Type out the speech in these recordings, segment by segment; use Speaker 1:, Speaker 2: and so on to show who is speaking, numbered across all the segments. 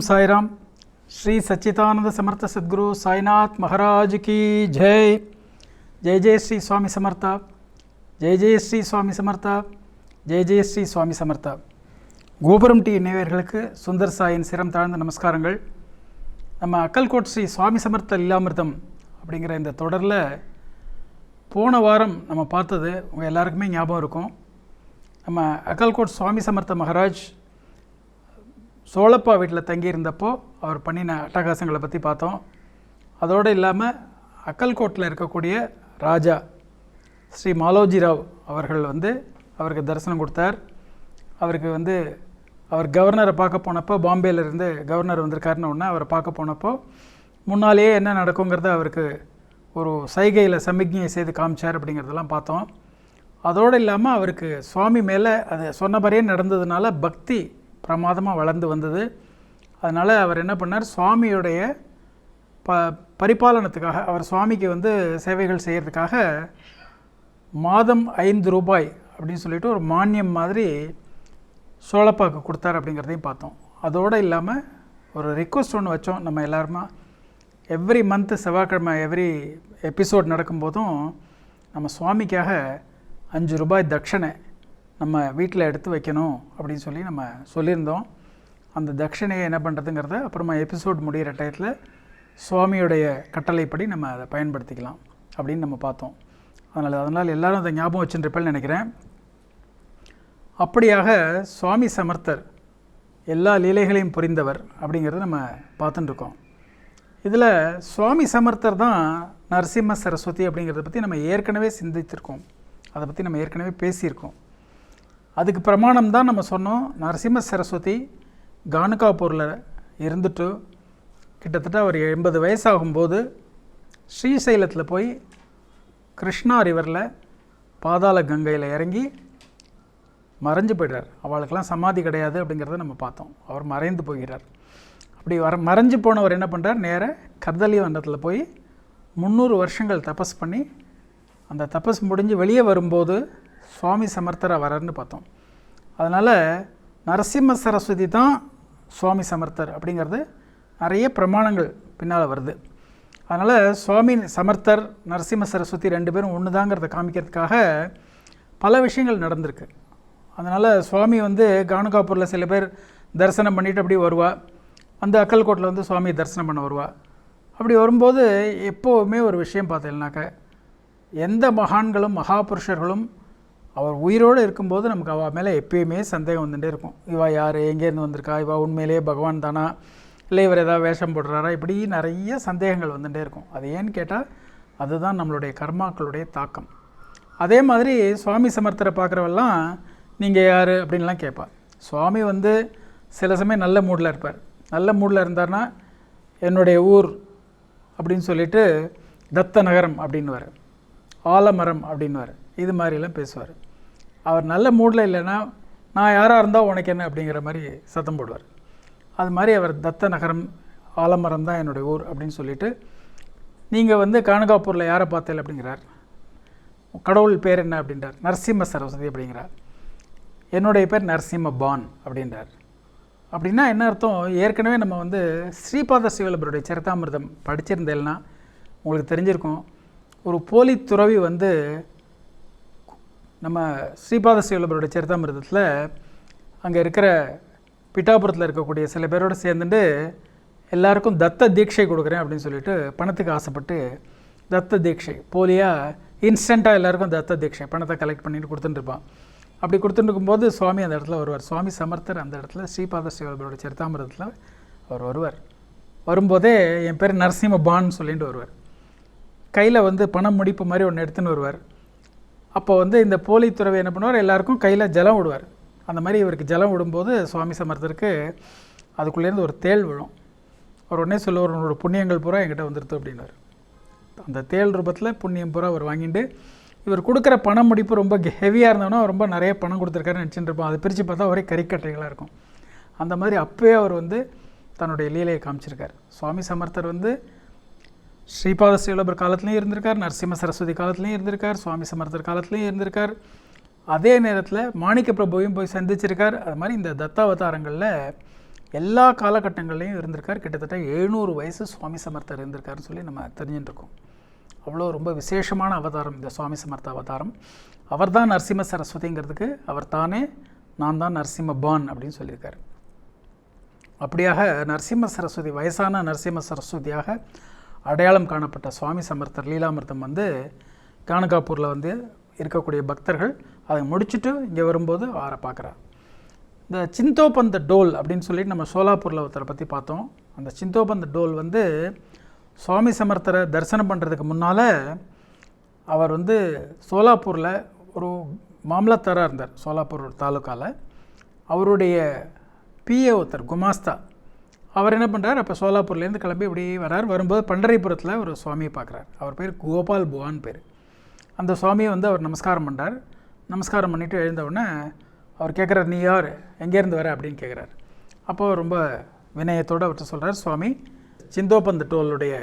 Speaker 1: ஓம் சாய்ராம். ஸ்ரீ சச்சிதானந்த சமர்த்த சத்குரு சாய்நாத் மகாராஜ் கி ஜெய். ஜெய் ஜெய் ஸ்ரீ சுவாமி சமர்த்தா. ஜெய் ஜெய் ஸ்ரீ சுவாமி சமர்த்தா. ஜெய் ஜெய் ஸ்ரீ சுவாமி சமர்த்தா. கோபுரம் டி நேயர்களுக்கு சுந்தர் சாயின் சிரம் தாழ்ந்த நமஸ்காரங்கள். நம்ம அக்கல்கோட் ஸ்ரீ சுவாமி சமர்த்த லீலாமிர்தம் அப்படிங்கிற இந்த தொடரில் போன வாரம் நம்ம பார்த்தது உங்கள் எல்லாருக்குமே ஞாபகம் இருக்கும். நம்ம அக்கல்கோட் சுவாமி சமர்த்த மகாராஜ் சோழப்பா வீட்டில் தங்கியிருந்தப்போ அவர் பண்ணின அட்டகாசங்களை பற்றி பார்த்தோம். அதோடு இல்லாமல் அக்கல்கோட்டில் இருக்கக்கூடிய ராஜா ஸ்ரீ மாலோஜி ராவ் அவர்கள் வந்து அவருக்கு தரிசனம் கொடுத்தார். அவருக்கு வந்து அவர் கவர்னரை பார்க்க போனப்போ பாம்பேலேருந்து கவர்னர் வந்திருக்காருன்னு ஒன்று அவரை பார்க்க போனப்போ முன்னாலேயே என்ன நடக்குங்கிறத அவருக்கு ஒரு சைகையில் சமிக்ஞையை செய்து காமிச்சார் அப்படிங்கிறதெல்லாம் பார்த்தோம். அதோடு இல்லாமல் அவருக்கு சுவாமி மேலே அது சொன்னபடியே நடந்ததுனால பக்தி பிரமாதமாக வளர்ந்து வந்தது. அதனால் அவர் என்ன பண்ணார்? சுவாமியுடைய ப பரிபாலனத்துக்காக அவர் சுவாமிக்கு வந்து சேவைகள் செய்கிறதுக்காக மாதம் ஐந்து ரூபாய் அப்படின்னு சொல்லிட்டு ஒரு மானியம் மாதிரி சோழப்பாக்கு கொடுத்தார் அப்படிங்கிறதையும் பார்த்தோம். அதோடு இல்லாமல் ஒரு ரிக்வஸ்ட் ஒன்று வச்சோம் நம்ம எல்லாருமா. எவ்ரி மந்த்து செவ்வாய்க்கிழமை எவ்ரி எபிசோட் நடக்கும்போதும் நம்ம சுவாமிக்காக அஞ்சு ரூபாய் தட்சணை நம்ம வீட்டில் எடுத்து வைக்கணும் அப்படின்னு சொல்லி நம்ம சொல்லியிருந்தோம். அந்த தட்சிணையை என்ன பண்ணுறதுங்கிறத அப்புறமா எபிசோட் முடிகிற டயத்தில் சுவாமியுடைய கட்டளைப்படி நம்ம அதை பயன்படுத்திக்கலாம் அப்படின்னு நம்ம பார்த்தோம். அதனால் அதனால் எல்லோரும் அதை ஞாபகம் வச்சுருப்பேன்னு நினைக்கிறேன். அப்படியாக சுவாமி சமர்த்தர் எல்லா லீலைகளையும் புரிந்தவர் அப்படிங்கிறத நம்ம பார்த்துட்டுருக்கோம் இதில் சுவாமி சமர்த்தர் தான் நரசிம்ம சரஸ்வதி அப்படிங்கிறத பற்றி நம்ம ஏற்கனவே சிந்தித்திருக்கோம் அதை பற்றி நம்ம ஏற்கனவே பேசியிருக்கோம். அதுக்கு பிரமாணம் தான் நம்ம சொன்னோம். நரசிம்ம சரஸ்வதி கானுகாப்பூரில் இருந்துட்டு கிட்டத்தட்ட அவர் எண்பது வயசாகும்போது ஸ்ரீசைலத்தில் போய் கிருஷ்ணா ரிவரில் பாதாள கங்கையில் இறங்கி மறைஞ்சு போயிடுறார். அவளுக்கெல்லாம் சமாதி கிடையாது அப்படிங்கிறத நம்ம பார்த்தோம். அவர் மறைந்து போகிறார். அப்படி வர மறைஞ்சு போனவர் என்ன பண்ணுறார் நேர கர்தலி வண்டத்தில் போய் முந்நூறு வருஷங்கள் தபஸ் பண்ணி அந்த தபஸ் முடிஞ்சு வெளியே வரும்போது சுவாமி சமர்த்தராக வரார்னு பார்த்தோம். அதனால் நரசிம்ம சரஸ்வதி தான் சுவாமி சமர்த்தர் அப்படிங்கிறது நிறைய பிரமாணங்கள் பின்னால் வருது. அதனால் சுவாமி சமர்த்தர் நரசிம்ம சரஸ்வதி ரெண்டு பேரும் ஒன்று தாங்கிறத காமிக்கிறதுக்காக பல விஷயங்கள் நடந்திருக்கு. அதனால் சுவாமி வந்து கானுகாப்பூரில் சில பேர் தரிசனம் பண்ணிவிட்டு அப்படியே வருவா. அந்த அக்கல்கோட்டில் வந்து சுவாமியை தரிசனம் பண்ண வருவா. அப்படி வரும்போது எப்போவுமே ஒரு விஷயம் பார்த்தீங்கன்னாக்க எந்த மகான்களும் மகாபுருஷர்களும் அவர் உயிரோடு இருக்கும்போது நமக்கு அவள் மேலே எப்பயுமே சந்தேகம் வந்துகிட்டே இருக்கும். இவா யார்? எங்கேருந்து வந்திருக்கா? இவா உண்மையிலேயே பகவான் தானா? இல்லை இவர் ஏதாவது வேஷம் போடுறாரா? இப்படி நிறைய சந்தேகங்கள் வந்துகிட்டே இருக்கும். அது ஏன்னு கேட்டால் அதுதான் நம்மளுடைய கர்மாக்களுடைய தாக்கம். அதே மாதிரி சுவாமி சமர்த்தரை பார்க்குறவெல்லாம் நீங்கள் யார்? அப்படின்லாம் கேட்பார். சுவாமி வந்து சில சமயம் நல்ல மூடில் இருப்பார். நல்ல மூடில் இருந்தார்னா என்னுடைய ஊர் அப்படின்னு சொல்லிட்டு தத்த நகரம் அப்படின்னுவார். ஆலமரம் அப்படின்னுவார். இது மாதிரிலாம் பேசுவார். அவர் நல்ல மூடில் இல்லைன்னா நான் யாராக இருந்தால் உனக்கு என்ன அப்படிங்கிற மாதிரி சத்தம் போடுவார். அது மாதிரி அவர் தத்த நகரம் ஆலமரம் தான் என்னுடைய ஊர் அப்படின்னு சொல்லிட்டு நீங்கள் வந்து கானகாப்பூரில் யாரை பார்த்தேன் அப்படிங்கிறார். கடவுள் பேர் என்ன அப்படின்றார். நரசிம்ம சரஸ்வதி அப்படிங்கிறார். என்னுடைய பேர் நரசிம்ம பான் அப்படின்றார். அப்படின்னா என்ன அர்த்தம்? ஏற்கனவே நம்ம வந்து ஸ்ரீபாத சிவலபருடைய சரிதாமிர்தம் படிச்சிருந்தேன்னா உங்களுக்கு தெரிஞ்சிருக்கும். ஒரு போலி துறவி வந்து நம்ம ஸ்ரீபாத சிவலபருடைய சரிதாமிர்தத்தில் அங்கே இருக்கிற பிட்டாபுரத்தில் இருக்கக்கூடிய சில பேரோடு சேர்ந்துட்டு எல்லாருக்கும் தத்த தீட்சை கொடுக்குறேன் அப்படின்னு சொல்லிட்டு பணத்துக்கு ஆசைப்பட்டு தத்த தீட்சை போலியாக இன்ஸ்டண்ட்டாக எல்லாருக்கும் தத்த தீட்சை பணத்தை கலெக்ட் பண்ணிட்டு கொடுத்துட்டுருப்பான் அப்படி கொடுத்துட்டு போது சுவாமி அந்த இடத்துல வருவார். சுவாமி சமர்த்தர் அந்த இடத்துல ஸ்ரீபாத சிவபரோட சரித்தாமிரதத்தில் அவர் வருவார். வரும்போதே என் பேர் நரசிம்ம பான் சொல்லிட்டு வருவார். கையில் வந்து பணம் முடிப்பு மாதிரி ஒன்று எடுத்துன்னு வருவார். அப்போ வந்து இந்த போலி என்ன பண்ணுவார்? எல்லாருக்கும் கையில் ஜலம் விடுவார். அந்த மாதிரி இவருக்கு ஜலம் விடும்போது சுவாமி சமர்த்தருக்கு அதுக்குள்ளேருந்து ஒரு தேள் விழும். அவர் உடனே சொல்லுவார் உன்னோட புண்ணியங்கள் பூரா என்கிட்ட வந்துடுது அப்படின்னாரு. அந்த தேள் ரூபத்தில் புண்ணியம் பூரா அவர் வாங்கிட்டு இவர் கொடுக்குற பணம் முடிப்பு ரொம்ப ஹெவியாக இருந்தோன்னா ரொம்ப நிறைய பணம் கொடுத்துருக்காருன்னு நினச்சிட்டு இருப்போம் அதை பிரித்து பார்த்தா ஒரே கறிக்கட்டைகளாக இருக்கும். அந்த மாதிரி அப்போயே அவர் வந்து தன்னுடைய லீலையை காமிச்சிருக்கார். சுவாமி சமர்த்தர் வந்து ஸ்ரீபாத ஸ்ரீலபர் காலத்துலேயும் இருந்திருக்கார் நரசிம்ம சரஸ்வதி காலத்துலேயும் இருந்திருக்கார் சுவாமி சமர்த்தர் காலத்துலேயும் இருந்திருக்கார். அதே நேரத்தில் மாணிக்க பிரபுவையும் போய் சந்திச்சிருக்கார். அது மாதிரி இந்த தத்தாவதாரங்களில் எல்லா காலகட்டங்கள்லையும் இருந்திருக்கார். கிட்டத்தட்ட எழுநூறு வயசு சுவாமி சமர்த்தர் இருந்திருக்காருன்னு சொல்லி நம்ம தெரிஞ்சுட்டு இருக்கோம் அவ்வளோ ரொம்ப விசேஷமான அவதாரம் இந்த சுவாமி சமர்த்த அவதாரம். அவர் தான் நரசிம்ம சரஸ்வதிங்கிறதுக்கு அவர் தானே நான் தான் நரசிம்ம பான் அப்படின்னு சொல்லியிருக்காரு. அப்படியாக நரசிம்ம சரஸ்வதி வயசான நரசிம்ம சரஸ்வதியாக அடையாளம் காணப்பட்ட சுவாமி சமர்த்தர் லீலாமிர்தம் வந்து கானகாப்பூரில் வந்து இருக்கக்கூடிய பக்தர்கள் அதை முடிச்சுட்டு இங்கே வரும்போது அவரை பார்க்குறார். இந்த சிந்தோபந்த டோல் அப்படின்னு சொல்லிட்டு நம்ம சோலாப்பூரில் ஒருத்தரை பற்றி பார்த்தோம். அந்த சிந்தோபந்த டோல் வந்து சுவாமி சமர்த்தரை தரிசனம் பண்ணுறதுக்கு முன்னால் அவர் வந்து சோலாப்பூரில் ஒரு மாமலத்தாராக இருந்தார் சோலாப்பூர் தாலுக்காவில் அவருடைய பிஏ ஒருத்தர் குமாஸ்தா அவர் என்ன பண்ணுறார் அப்போ சோலாப்பூர்லேருந்து கிளம்பி இப்படி வரார். வரும்போது பண்டரைபுரத்தில் ஒரு சுவாமியை பார்க்குறார். அவர் பேர் கோபால் புவான் பேர். அந்த சுவாமியை வந்து அவர் நமஸ்காரம் பண்ணுறார் நமஸ்காரம் பண்ணிவிட்டு எழுந்தவுடனே அவர் கேட்குறார் நீ யார்? எங்கேருந்து வர? அப்படின்னு கேட்குறாரு அப்போது ரொம்ப வினயத்தோடு அவர்கிட்ட சொல்கிறார் சுவாமி சிந்தோபந்த டோலுடைய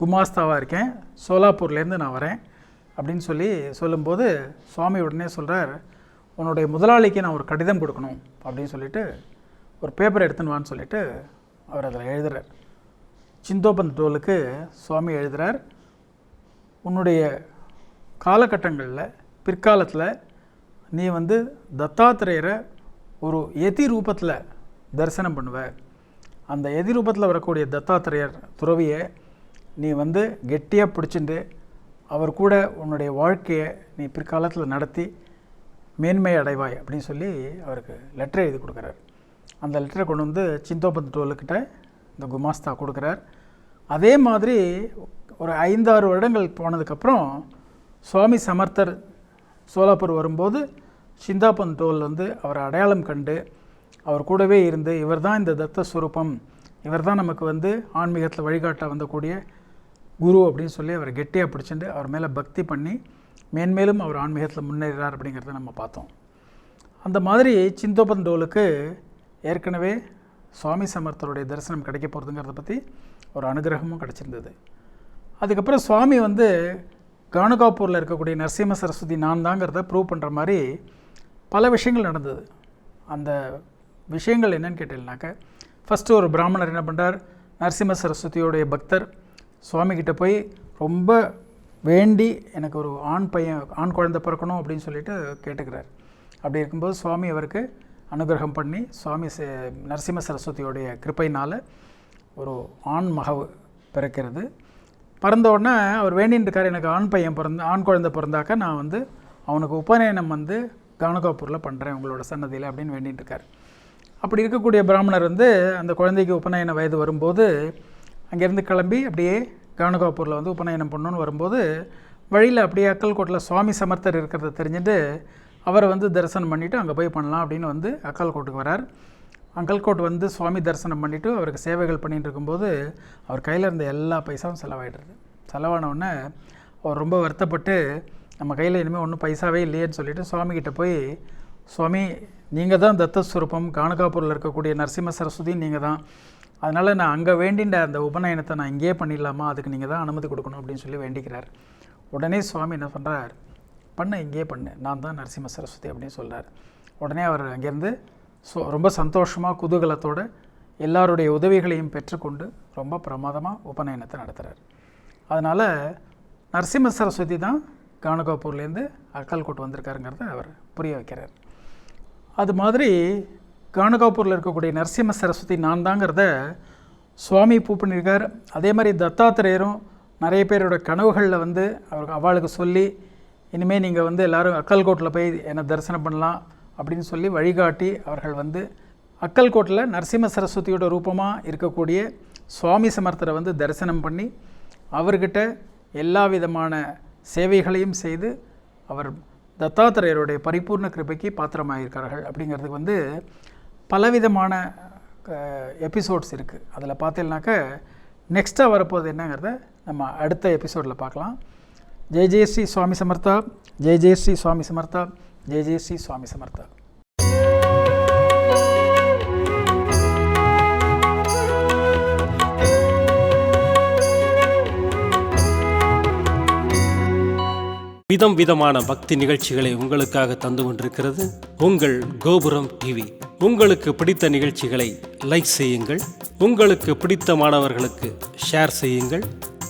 Speaker 1: குமாஸ்தாவாக இருக்கேன். சோலாப்பூர்லேருந்து நான் வரேன். அப்படின்னு சொல்லி சொல்லும்போது சுவாமி உடனே சொல்கிறார் உன்னுடைய முதலாளிக்கு நான் ஒரு கடிதம் கொடுக்கணும். அப்படின்னு சொல்லிட்டு ஒரு பேப்பர் எடுத்துன்னு வான்னு சொல்லிட்டு அவர் அதில் எழுதுகிறார் சிந்தோபந்த் டோலுக்கு சுவாமி எழுதுகிறார் உன்னுடைய காலகட்டங்களில் பிற்காலத்தில் நீ வந்து தத்தாத்திரேயரை ஒரு எதி ரூபத்தில் தரிசனம் பண்ணுவ. அந்த எதி ரூபத்தில் வரக்கூடிய தத்தாத்திரேயர் துறவியை நீ வந்து கெட்டியாக பிடிச்சிட்டு அவர் கூட உன்னுடைய வாழ்க்கையை நீ பிற்காலத்தில் நடத்தி மேன்மை அடைவாய் அப்படின்னு சொல்லி அவருக்கு லெட்டர் எழுதி கொடுக்குறாரு. அந்த லெட்டரை கொண்டு வந்து சிந்தோபந்த் டோலுக்கிட்ட இந்த குமாஸ்தா கொடுக்குறார். அதே மாதிரி ஒரு ஐந்தாறு வருடங்கள் போனதுக்கப்புறம் சுவாமி சமர்த்தர் சோலாப்பூர் வரும்போது சிந்தாபந்த் டோல் வந்து அவர் அடையாளம் கண்டு அவர் கூடவே இருந்து இவர் தான் இந்த தத்த சுரூபம் இவர் தான் நமக்கு வந்து ஆன்மீகத்தில் வழிகாட்ட வந்தக்கூடிய குரு அப்படின்னு சொல்லி அவர் கெட்டியாக பிடிச்சிட்டு அவர் மேலே பக்தி பண்ணி மேன்மேலும் அவர் ஆன்மீகத்தில் முன்னேறார் அப்படிங்கிறத நம்ம பார்த்தோம். அந்த மாதிரி சிந்தோபந்த் டோலுக்கு ஏற்கனவே சுவாமி சமர்த்தருடைய தரிசனம் கிடைக்க போகிறதுங்கிறத பற்றி ஒரு அனுகிரகமும் கிடச்சிருந்தது. அதுக்கப்புறம் சுவாமி வந்து கானுகாப்பூரில் இருக்கக்கூடிய நரசிம்ம சரஸ்வதி நான் தாங்கிறத ப்ரூவ் பண்ணுற மாதிரி பல விஷயங்கள் நடந்தது. அந்த விஷயங்கள் என்னன்னு கேட்டீங்கன்னாக்க ஃபஸ்ட்டு ஒரு பிராமணர் என்ன பண்ணுறார் நரசிம்ம சரஸ்வதியோடைய பக்தர் சுவாமிகிட்ட போய் ரொம்ப வேண்டி எனக்கு ஒரு ஆண் பையன் ஆண் குழந்தை பிறக்கணும் அப்படின்னு சொல்லிட்டு கேட்டுக்கிறார். அப்படி இருக்கும்போது சுவாமி அவருக்கு அனுகிரகம் பண்ணி சுவாமி நரசிம்ம சரஸ்வதியோடைய கிருப்பையினால் ஒரு ஆண் மகவு பிறக்கிறது. பிறந்த உடனே அவர் வேண்டின்னு இருக்கார் எனக்கு ஆண் பையன் பிறந்த ஆண் குழந்தை பிறந்தாக்க நான் வந்து அவனுக்கு உபநயனம் வந்து கவனகாப்பூரில் பண்ணுறேன் உங்களோட சன்னதியில் அப்படின்னு வேண்டின்ட்டுருக்கார் அப்படி இருக்கக்கூடிய பிராமணர் வந்து அந்த குழந்தைக்கு உபநயன வயது வரும்போது அங்கேருந்து கிளம்பி அப்படியே கவனகாப்பூரில் வந்து உபநயனம் பண்ணணும்னு வரும்போது வழியில் அப்படியே அக்கல்கோட்டில் சுவாமி சமர்த்தர் இருக்கிறத தெரிஞ்சுட்டு அவரை வந்து தரிசனம் பண்ணிவிட்டு அங்கே போய் பண்ணலாம் அப்படின்னு வந்து அக்கல்கோட்டுக்கு வரார். அங்கல்கோட் வந்து சுவாமி தரிசனம் பண்ணிவிட்டு அவருக்கு சேவைகள் பண்ணிகிட்டு இருக்கும்போது அவர் கையில் இருந்த எல்லா பைசாவும் செலவாயிடுறது செலவான உடனே அவர் ரொம்ப வருத்தப்பட்டு நம்ம கையில் இனிமேல் ஒன்றும் பைசாவே இல்லையேன்னு சொல்லிவிட்டு சுவாமிகிட்ட போய் சுவாமி நீங்கள் தான் தத்தஸ்வரூபம் காணகாப்பூரில் இருக்கக்கூடிய நரசிம்ம சரஸ்வதி நீங்கள் தான். அதனால் நான் அங்கே வேண்டின்ற அந்த உபநயனத்தை நான் இங்கேயே பண்ணிடலாமா? அதுக்கு நீங்கள் தான் அனுமதி கொடுக்கணும் அப்படின்னு சொல்லி வேண்டிக்கிறார். உடனே சுவாமி என்ன பண்ணுறார் பண்ண இங்கேயே பண்ணு. நான் தான் நரசிம்ம சரஸ்வதி அப்படின்னு சொல்கிறார் உடனே அவர் அங்கேருந்து ஸோ ரொம்ப சந்தோஷமாக குதூகலத்தோடு எல்லாருடைய உதவிகளையும் பெற்றுக்கொண்டு ரொம்ப பிரமாதமாக உபநயனத்தை நடத்துகிறார் அதனால் நரசிம்ம சரஸ்வதி தான் கானகாப்பூர்லேருந்து அக்கல்கோட் வந்திருக்காருங்கிறத அவர் புரிய வைக்கிறார். அது மாதிரி கானகாப்பூரில் இருக்கக்கூடிய நரசிம்ம சரஸ்வதி நான் தாங்கிறத சுவாமி பூ பண்ணியிருக்கார் அதே மாதிரி தத்தாத்திரேயரும் நிறைய பேரோட கனவுகளில் வந்து அவருக்கு அவளுக்கு சொல்லி இனிமேல் நீங்கள் வந்து எல்லோரும் அக்கல்கோட்டில் போய் என்னை தரிசனம் பண்ணலாம் அப்படின்னு சொல்லி வழிகாட்டி அவர்கள் வந்து அக்கல்கோட்டில் நரசிம்ம சரஸ்வதியோட ரூபமாக இருக்கக்கூடிய சுவாமி சமர்த்தரை வந்து தரிசனம் பண்ணி அவர்கிட்ட எல்லா விதமான சேவைகளையும் செய்து அவர் தத்தாத்திரேயருடைய பரிபூர்ண கிருபைக்கு பாத்திரமாயிருக்கார்கள் அப்படிங்கிறதுக்கு வந்து பலவிதமான எபிசோட்ஸ் இருக்குது அதில் பார்த்தீங்கன்னாக்க நெக்ஸ்ட்டாக வரப்போகுது என்னங்கிறத நம்ம அடுத்த எபிசோடில் பார்க்கலாம். ஜெய் ஜெய் ஸ்ரீ சுவாமி சமர்த்தா ஜெய் ஜெய் ஸ்ரீ சுவாமி சமர்த்தா ஜெய் ஜெய் ஸ்ரீ சுவாமி சமர்த்தா
Speaker 2: விதம் விதமான பக்தி நிகழ்ச்சிகளை உங்களுக்காக தந்து கொண்டிருக்கிறது உங்கள் கோபுரம் டிவி உங்களுக்கு பிடித்த நிகழ்ச்சிகளை லைக் செய்யுங்கள் உங்களுக்கு பிடித்த மாணவர்களுக்கு ஷேர் செய்யுங்கள்